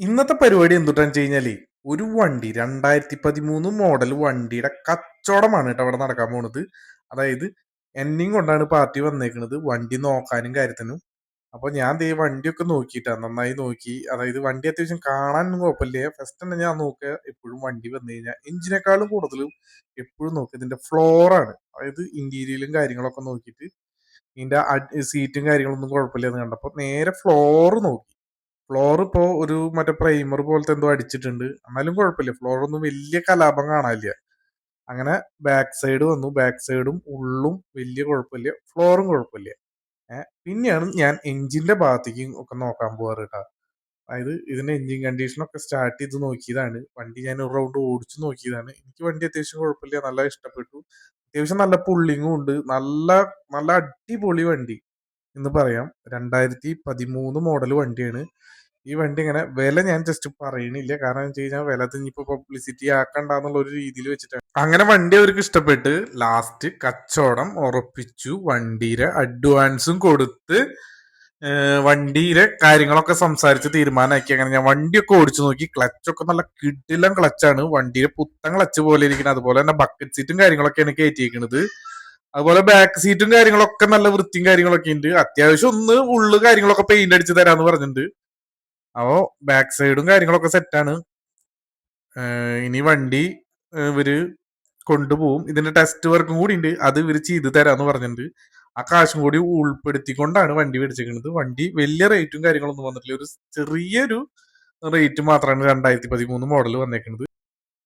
ഇന്നത്തെ പരിപാടി എന്തുട്ടാന്ന് വെച്ച് കഴിഞ്ഞാൽ ഒരു വണ്ടി രണ്ടായിരത്തി പതിമൂന്ന് മോഡൽ വണ്ടിയുടെ കച്ചവടമാണ് കേട്ടോ അവിടെ നടക്കാൻ പോണത്. അതായത് എന്നെയും കൊണ്ടാണ് പാർട്ടി വന്നേക്കുന്നത് വണ്ടി നോക്കാനും കാര്യത്തിനും. അപ്പൊ ഞാൻ ദേ വണ്ടിയൊക്കെ നോക്കിയിട്ടാ നന്നായി നോക്കി. അതായത് വണ്ടി അത്യാവശ്യം കാണാനൊന്നും കുഴപ്പമില്ല. ഫസ്റ്റ് തന്നെ ഞാൻ നോക്കുക എപ്പോഴും വണ്ടി വന്നു കഴിഞ്ഞാൽ എഞ്ചിനേക്കാളും കൂടുതലും എപ്പോഴും നോക്കുക. ഇതിന്റെ ഫ്ലോറാണ് അതായത് ഇന്റീരിയലും കാര്യങ്ങളൊക്കെ നോക്കിയിട്ട് ഇതിന്റെ സീറ്റും കാര്യങ്ങളൊന്നും കുഴപ്പമില്ല എന്ന് കണ്ടപ്പോ നേരെ ഫ്ലോർ നോക്കി. ഫ്ലോർ ഇപ്പോ ഒരു മറ്റേ പ്രൈമർ പോലത്തെ എന്തോ അടിച്ചിട്ടുണ്ട്. എന്നാലും കുഴപ്പമില്ല. ഫ്ലോർ ഒന്നും വലിയ കലാപം കാണാനില്ല. അങ്ങനെ ബാക്ക് സൈഡ് വന്നു. ബാക്ക് സൈഡും ഉള്ളും വലിയ കുഴപ്പമില്ല. ഫ്ലോറും കുഴപ്പമില്ല. പിന്നെയാണ് ഞാൻ എഞ്ചിന്റെ ഭാഗത്തേക്ക് ഒക്കെ നോക്കാൻ പോവാറ് കേട്ടോ അതായത് ഇതിന്റെ എഞ്ചിൻ കണ്ടീഷൻ ഒക്കെ സ്റ്റാർട്ട് ചെയ്ത് നോക്കിയതാണ്. വണ്ടി ഞാൻ ഒരു റൗണ്ട് ഓടിച്ചു നോക്കിയതാണ്. എനിക്ക് വണ്ടി അത്യാവശ്യം കുഴപ്പമില്ല. നല്ല ഇഷ്ടപ്പെട്ടു. അത്യാവശ്യം നല്ല പുള്ളിങ്ങും ഉണ്ട്. നല്ല നല്ല അടിപൊളി വണ്ടി. എന്ന് പറയാം. രണ്ടായിരത്തി പതിമൂന്ന് മോഡൽ വണ്ടിയാണ്. ഈ വണ്ടി ഇങ്ങനെ വില ഞാൻ ജസ്റ്റ് പറയണില്ല. കാരണം വെച്ച് കഴിഞ്ഞാൽ വില ഇനിയിപ്പോ പബ്ലിസിറ്റി ആക്കണ്ടെന്നുള്ള ഒരു രീതിയിൽ വെച്ചിട്ടാണ്. അങ്ങനെ വണ്ടി അവർക്ക് ഇഷ്ടപ്പെട്ട് ലാസ്റ്റ് കച്ചവടം ഉറപ്പിച്ചു. വണ്ടിയുടെ അഡ്വാൻസും കൊടുത്ത് വണ്ടിയിലെ കാര്യങ്ങളൊക്കെ സംസാരിച്ച് തീരുമാനമാക്കി. അങ്ങനെ ഞാൻ വണ്ടിയൊക്കെ ഓടിച്ചു നോക്കി. ക്ലച്ചൊക്കെ നല്ല കിടിലം ക്ലച്ചാണ് വണ്ടിയിലെ പുത്തൻ ക്ലച്ച് പോലെ ഇരിക്കുന്നത് അതുപോലെ തന്നെ ബക്കറ്റ് സീറ്റും കാര്യങ്ങളൊക്കെയാണ് കയറ്റിയിരിക്കുന്നത് അതുപോലെ ബാക്ക് സീറ്റും കാര്യങ്ങളൊക്കെ നല്ല വൃത്തിയും കാര്യങ്ങളൊക്കെ ഉണ്ട് അത്യാവശ്യം ഒന്ന് ഉള്ളു കാര്യങ്ങളൊക്കെ പെയിന്റ് അടിച്ച് തരാന്ന് പറഞ്ഞിട്ടുണ്ട് അപ്പോ ബാക്ക് സൈഡും കാര്യങ്ങളൊക്കെ സെറ്റാണ് ഇനി വണ്ടി ഇവർ കൊണ്ടുപോകും ഇതിന്റെ ടെസ്റ്റ് വർക്കും കൂടി ഉണ്ട് അത് ഇവർ ചെയ്ത് തരാന്ന് പറഞ്ഞിട്ടുണ്ട് ആ കാശും കൂടി ഉൾപ്പെടുത്തിക്കൊണ്ടാണ് വണ്ടി മേടിച്ചിരിക്കുന്നത് വണ്ടി വലിയ റേറ്റും കാര്യങ്ങളൊന്നും വന്നിട്ടില്ല. ഒരു ചെറിയൊരു റേറ്റ് മാത്രമാണ് രണ്ടായിരത്തി പതിമൂന്ന് മോഡൽ വന്നേക്കുന്നത്